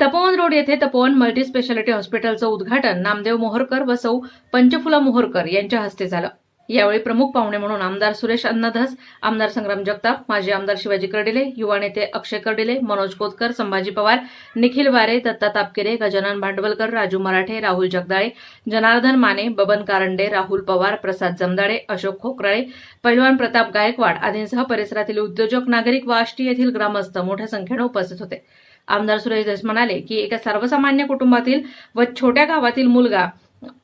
Tapovan road येथे Tapovan multi speciality हॉस्पिटलचं उद्घाटन नामदेव मोहरकर व सौ पंचफुला मोहरकर यांच्या हस्ते झालं. यावेळी प्रमुख पाहुणे म्हणून आमदार सुरेश अन्नधस आमदार संग्राम जगताप माजी आमदार शिवाजी कर्डिले युवा नेते अक्षय कर्डिले मनोज कोतकर संभाजी पवार निखिल वारे दत्ता तापकिरे गजानन भांडवलकर राजू मराठे राहुल जगदाळे जनार्दन माने बबन कारंडे राहुल पवार प्रसाद जमदाडे अशोक खोकराळे पैलवान प्रताप गायकवाड आदींसह परिसरातील उद्योजक नागरिक व आष्टी येथील ग्रामस्थ मोठ्या संख्येनं उपस्थित होते. आमदार सुरेश देश म्हणाले की एका सर्वसामान्य कुटुंबातील व छोट्या गावातील मुलगा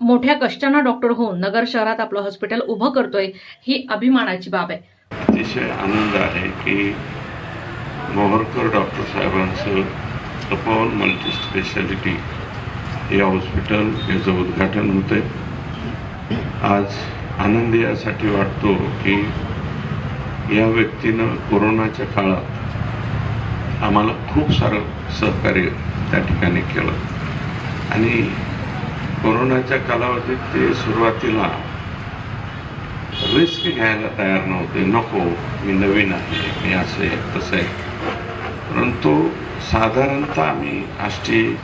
मोठ्या कष्टानं डॉक्टर होऊन नगर शहरात आपलं हॉस्पिटल उभं करतोय ही अभिमानाची बाब आहे. अतिशय आनंद आहे की मोहरकर डॉक्टर साहेबांचं तपोवन मल्टी स्पेशालिटी या हॉस्पिटल याचं उद्घाटन होतं आहे आज आनंद यासाठी वाटतो की या व्यक्तीनं कोरोनाच्या काळात आम्हाला खूप सारं सहकार्य त्या ठिकाणी केलं. आणि कोरोनाच्या कालावधीत ते सुरुवातीला रिस्क घ्यायला तयार नव्हते. नको मी नवीन आहे मी असं आहे तसं आहे. परंतु साधारणतः आम्ही आष्टी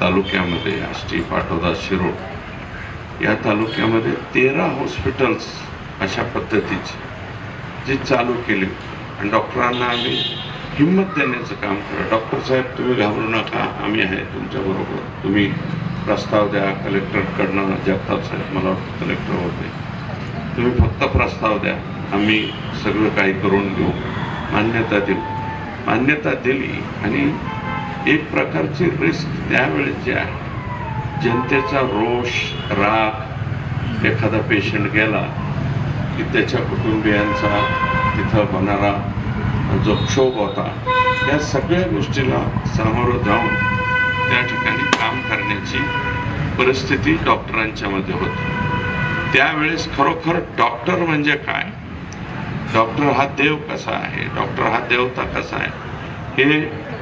तालुक्यामध्ये आष्टी पाटोदा शिरोड या तालुक्यामध्ये तेरा हॉस्पिटल्स अशा पद्धतीची जी चालू केली. आणि डॉक्टरांना आम्ही हिंमत देण्याचं काम करा. डॉक्टर साहेब तुम्ही घाबरू नका. आम्ही आहे तुमच्याबरोबर तुम्ही प्रस्ताव द्या. कलेक्टरकडनं जगताप साहेब मला वाटतं कलेक्टर होते. तुम्ही फक्त प्रस्ताव द्या. आम्ही सगळं काही करून घेऊ. मान्यता देऊ मान्यता दिली आणि एक प्रकारची रिस्क त्यावेळेस आहे जनतेचा रोष राग एखादा पेशंट गेला की त्याच्या कुटुंबियांचा तिथं होणारा जो क्षोभ होता या सगळ्या गोष्टीला सामोरं जाऊन त्या ठिकाणी काम करण्याची परिस्थिती डॉक्टरांच्यामध्ये होती. त्यावेळेस खरोखर डॉक्टर म्हणजे काय? डॉक्टर हा देव कसा आहे? डॉक्टर हा देवता कसा आहे? हे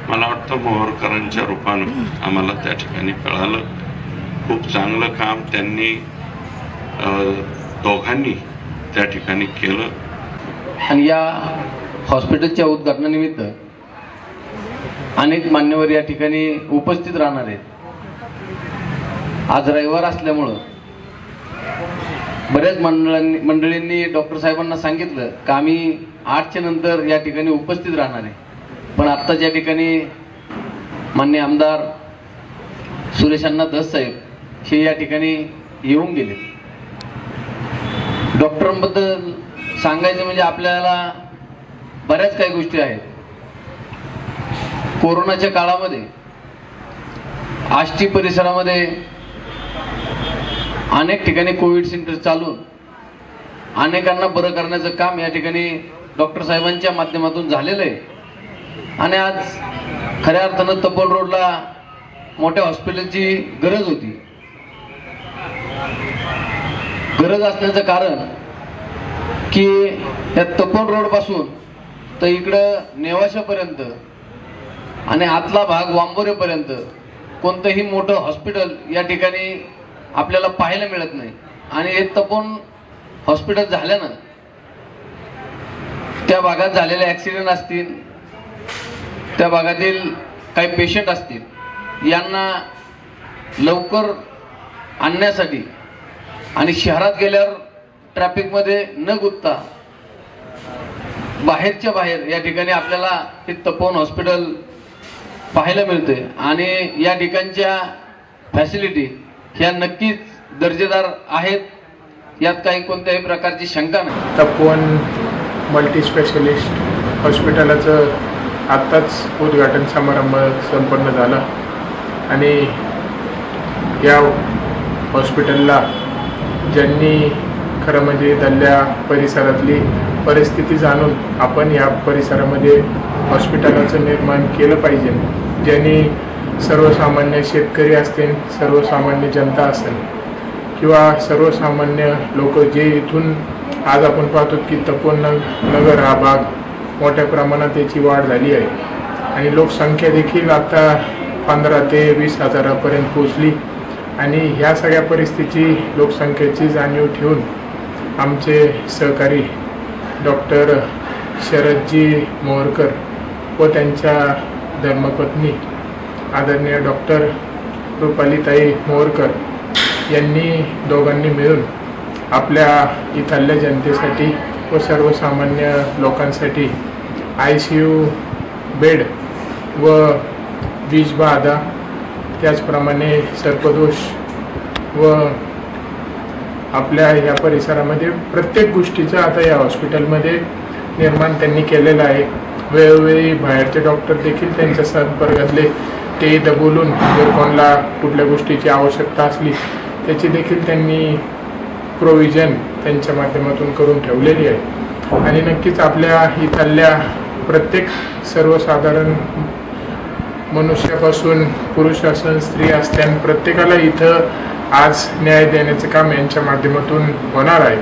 मला वाटतं मोहरकरांच्या रूपानं आम्हाला त्या ठिकाणी कळालं. खूप चांगलं काम त्यांनी दोघांनी त्या ठिकाणी केलं. आणि या हॉस्पिटलच्या उद्घाटनानिमित्त अनेक मान्यवर या ठिकाणी उपस्थित राहणार आहेत. आज रविवार असल्यामुळं बऱ्याच मंडळांनी मंडळींनी डॉक्टर साहेबांना सांगितलं का आम्ही आठच्या नंतर या ठिकाणी उपस्थित राहणार आहे. पण आत्ताच या ठिकाणी मान्य आमदार सुरेश अण्णा साहेब हे या ठिकाणी येऊन गेले. डॉक्टरांबद्दल सांगायचं म्हणजे आपल्याला बऱ्याच काही गोष्टी आहेत. कोरोनाच्या काळामध्ये आष्टी परिसरामध्ये अनेक ठिकाणी कोविड सेंटर चालून अनेकांना बरं करण्याचं काम या ठिकाणी डॉक्टर साहेबांच्या माध्यमातून झालेलं आहे. आणि आज खऱ्या अर्थानं तपोल रोडला मोठ्या हॉस्पिटलची गरज होती. गरज असण्याचं कारण की या तपोल रोडपासून तर इकडं नेवाशापर्यंत आणि आतला भाग वांबोरेपर्यंत कोणतंही मोठं हॉस्पिटल या ठिकाणी आपल्याला पाहायला मिळत नाही. आणि हे तपोन हॉस्पिटल झाल्यानं त्या भागात झालेले ॲक्सिडेंट असतील त्या भागातील काही पेशंट असतील यांना लवकर आणण्यासाठी आणि शहरात गेल्यावर ट्रॅफिकमध्ये न गुंतता बाहेरच्या बाहेर या ठिकाणी आपल्याला हे तपोवन हॉस्पिटल पाहायला मिळते. आणि या ठिकाणच्या फॅसिलिटी ह्या नक्कीच दर्जेदार आहेत. यात काही कोणत्याही प्रकारची शंका नाही. तपोवन मल्टी स्पेशलिस्ट हॉस्पिटलाचं आत्ताच उद्घाटन समारंभ संपन्न झाला. आणि या हॉस्पिटलला ज्यांनी खरं म्हणजे इथल्या परिसरातली परिस्थिती जाणून आपण या परिसरामध्ये हॉस्पिटलाचं निर्माण केलं पाहिजे. ज्यांनी सर्वसामान्य शेतकरी असतील सर्वसामान्य जनता असेल किंवा सर्वसामान्य लोक जे इथून आज आपण पाहतो की तपोन नगर हा भाग मोठ्या प्रमाणात त्याची वाढ झाली आहे. आणि लोकसंख्या देखील आता पंधरा ते वीस हजारापर्यंत पोचली आणि ह्या सगळ्या परिस्थिती लोकसंख्येची जाणीव ठेवून आमचे सहकारी डॉक्टर शरदजी मोरकर व त्यांच्या धर्मपत्नी आदरणीय डॉक्टर रुपालीताई मोरकर यांनी दोघांनी मिळून आपल्या इथल्या जनतेसाठी व सर्वसामान्य लोकांसाठी आय सी यू बेड व विषबाधा त्याचप्रमाणे सर्पदोष व आपल्या या परिसरामध्ये प्रत्येक गोष्टीचं आता या हॉस्पिटलमध्ये निर्माण त्यांनी केलेलं आहे. वेळोवेळी बाहेरचे डॉक्टर देखील त्यांच्या संपर्कातले ते इथं बोलून जर कोणाला कुठल्या गोष्टीची आवश्यकता असली त्याची देखील त्यांनी प्रोविजन त्यांच्या माध्यमातून करून ठेवलेली आहे. आणि नक्कीच आपल्या इथल्या प्रत्येक सर्वसाधारण मनुष्यापासून पुरुष असन स्त्री असल्यान प्रत्येकाला इथं आज न्याय देण्याचं काम यांच्या माध्यमातून होणार आहे.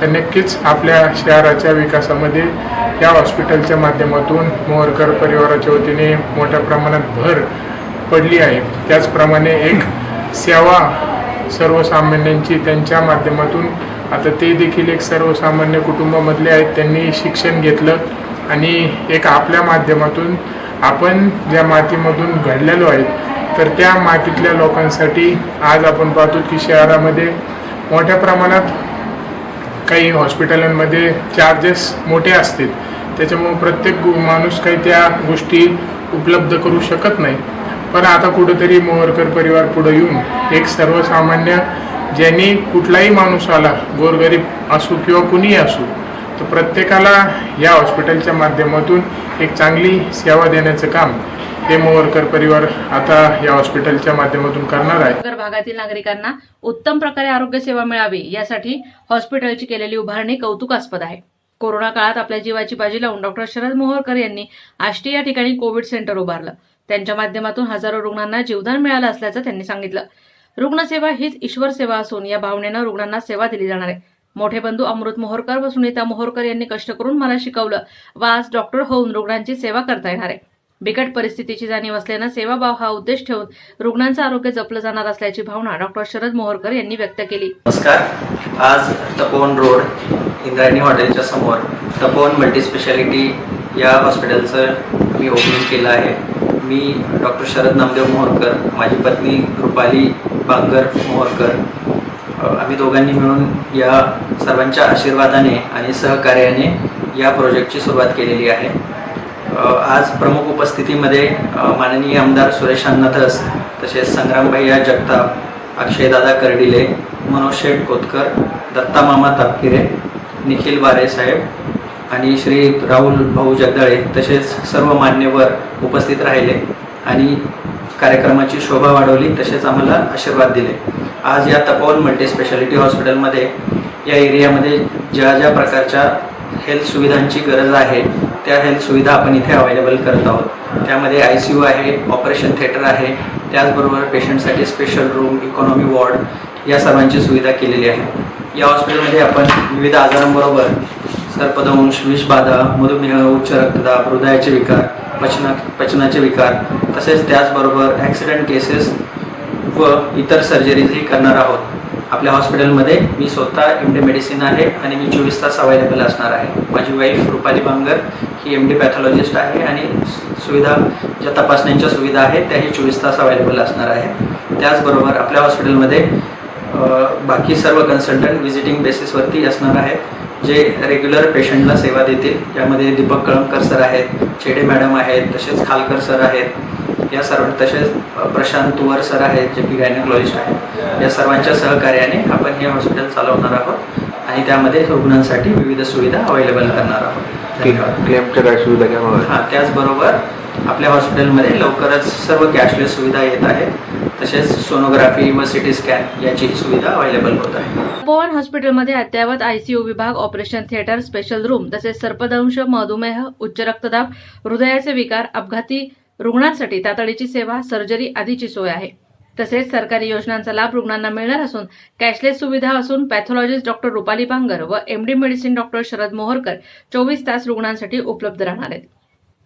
तर नक्कीच आपल्या शहराच्या विकासामध्ये या हॉस्पिटलच्या माध्यमातून मोहरकर परिवाराच्या वतीने मोठ्या प्रमाणात भर पडली आहे. त्याचप्रमाणे एक सेवा सर्वसामान्यांची त्यांच्या माध्यमातून आता ते देखील एक सर्वसामान्य कुटुंबामधले आहेत त्यांनी शिक्षण घेतलं आणि एक आपल्या माध्यमातून आपण ज्या मातीमधून घडलेलो आहेत तर त्या मातीतल्या लोकांसाठी आज आपण पाहतो की शहरामध्ये मोठ्या प्रमाणात काही हॉस्पिटलांमध्ये चार्जेस मोठे असतील. त्याच्यामुळे प्रत्येक गो- माणूस काही त्या गोष्टी उपलब्ध करू शकत नाही. पण आता कुठंतरी मोहरकर परिवार पुढे येऊन एक सर्वसामान्य ज्यांनी कुठलाही माणूस आला गोरगरीब असो किंवा कुणीही असो तर प्रत्येकाला या हॉस्पिटलच्या माध्यमातून एक चांगली सेवा देण्याचं काम मोहरकर परिवार आता या हॉस्पिटलच्या माध्यमातून करणार आहे. भागातील नागरिकांना उत्तम प्रकारे आरोग्य सेवा मिळावी यासाठी हॉस्पिटलची केलेली उभारणी कौतुकास्पद आहे. कोरोना काळात आपल्या जीवाची बाजी लावून डॉक्टर शरद मोहरकर यांनी आष्टी या ठिकाणी कोविड सेंटर उभारलं. त्यांच्या माध्यमातून हजारो रुग्णांना जीवदान मिळालं असल्याचं त्यांनी सांगितलं. रुग्णसेवा हीच ईश्वर सेवा असून या भावनेनं रुग्णांना सेवा दिली जाणार आहे. मोठे बंधू अमृत मोहोरकर व सुनीता मोहोरकर यांनी कष्ट करून मला शिकवलं. व आज डॉक्टर होऊन रुग्णांची सेवा करता येणार आहे. बिकट परिस्थितीची जाणीव असल्यानं सेवाभाव हा उद्देश ठेवून रुग्णांचं आरोग्य जपलं जाणार असल्याची भावना डॉक्टर शरद मोहोरकर यांनी व्यक्त केली. नमस्कार. आज तपोवन रोड इंद्रायणी हॉटेलच्या समोर तपोवन मल्टीस्पेशालिटी या हॉस्पिटलचं मी ओपनिंग केलं आहे. मी डॉक्टर शरद नामदेव मोहोरकर माझी पत्नी रुपाली बांगर मोहोरकर आम्ही दोघांनी मिळून या सर्वांच्या आशीर्वादाने आणि सहकार्याने या प्रोजेक्टची सुरुवात केलेली आहे. आज प्रमुख उपस्थितीमध्ये माननीय आमदार सुरेश अन्नथस तसेच तसेच संग्रामभैया जगताप अक्षयदादा कर्डिले मनोज शेठ कोतकर दत्ता मामा तापकिरे निखिल वारे साहेब आणि श्री राहुल भाऊ जगदाळे तसेच सर्व मान्यवर उपस्थित राहिले आणि कार्यक्रमाची शोभा वाढवली तसेच आम्हाला आशीर्वाद दिले. आज या तपोवन मल्टीस्पेशालिटी हॉस्पिटलमध्ये या एरियामध्ये ज्या ज्या प्रकारच्या हेल्थ सुविधांची गरज आहे त्या हेल्थ सुविधा आपण इथे अवेलेबल करत आहोत. त्यामध्ये आय सी यू आहे ऑपरेशन थिएटर आहे त्याचबरोबर पेशंटसाठी स्पेशल रूम इकॉनॉमी वॉर्ड या सर्वांची सुविधा केलेली आहे. या हॉस्पिटलमध्ये आपण विविध आजारांबरोबर सर्पदंश विषबाधा मधुमेह उच्च रक्तदाब हृदयाचे विकार पचना पचनाचे विकार तसेच त्याचबरोबर ॲक्सिडेंट केसेस व इतर सर्जरीजही करणार आहोत. आपल्या हॉस्पिटलमध्ये मी स्वतः एम डी मेडिसिन आहे आणि मी चोवीस तास अवेलेबल असणार आहे. माझी वाईफ रुपाली बांगर ही एम डी पॅथॉलॉजिस्ट आहे आणि सु- सुविधा ज्या तपासण्यांच्या सुविधा आहेत त्याही चोवीस तास अवेलेबल असणार आहे. त्याचबरोबर आपल्या हॉस्पिटलमध्ये बाकी सर्व कन्सल्टंट व्हिजिटिंग बेसिसवरती असणार आहेत. जे रेग्युलर पेशंटला सेवा देतील यामध्ये दीपक कळमकर सर आहेत चेडे मॅडम आहेत तसेच खालकर सर आहेत या सर्व तसेच प्रशांत तुवर सर आहेत जे की गायनोलॉजिस्ट आहेत. या सर्वांच्या सहकार्याने आपण हे हॉस्पिटल चालवणार आहोत आणि त्यामध्ये रुग्णांसाठी विविध सुविधा अवेलेबल करणार आहोत. धन्यवाद. क्लेमच्या काय सुविधा हां त्याचबरोबर आपल्या हॉस्पिटलमध्ये लवकरच सर्व कॅशलेस सुविधा येत आहेत. तसेच सोनोग्राफी व सिटी स्कॅन याचीही सुविधा अवेलेबल होत आहे. तपोवन हॉस्पिटलमध्ये अद्ययावत आयसीयू विभाग ऑपरेशन थिएटर स्पेशल रूम तसेच सर्पदंश मधुमेह उच्च रक्तदाब हृदयाचे विकार अपघाती रुग्णांसाठी तातडीची सेवा सर्जरी आदीची सोय आहे. तसेच सरकारी योजनांचा लाभ रुग्णांना मिळणार असून कॅशलेस सुविधा असून पॅथॉलॉजिस्ट डॉक्टर रुपाली पांगर व MD medicine doctor Sharad Moharkar चोवीस तास रुग्णांसाठी उपलब्ध राहणार आहेत.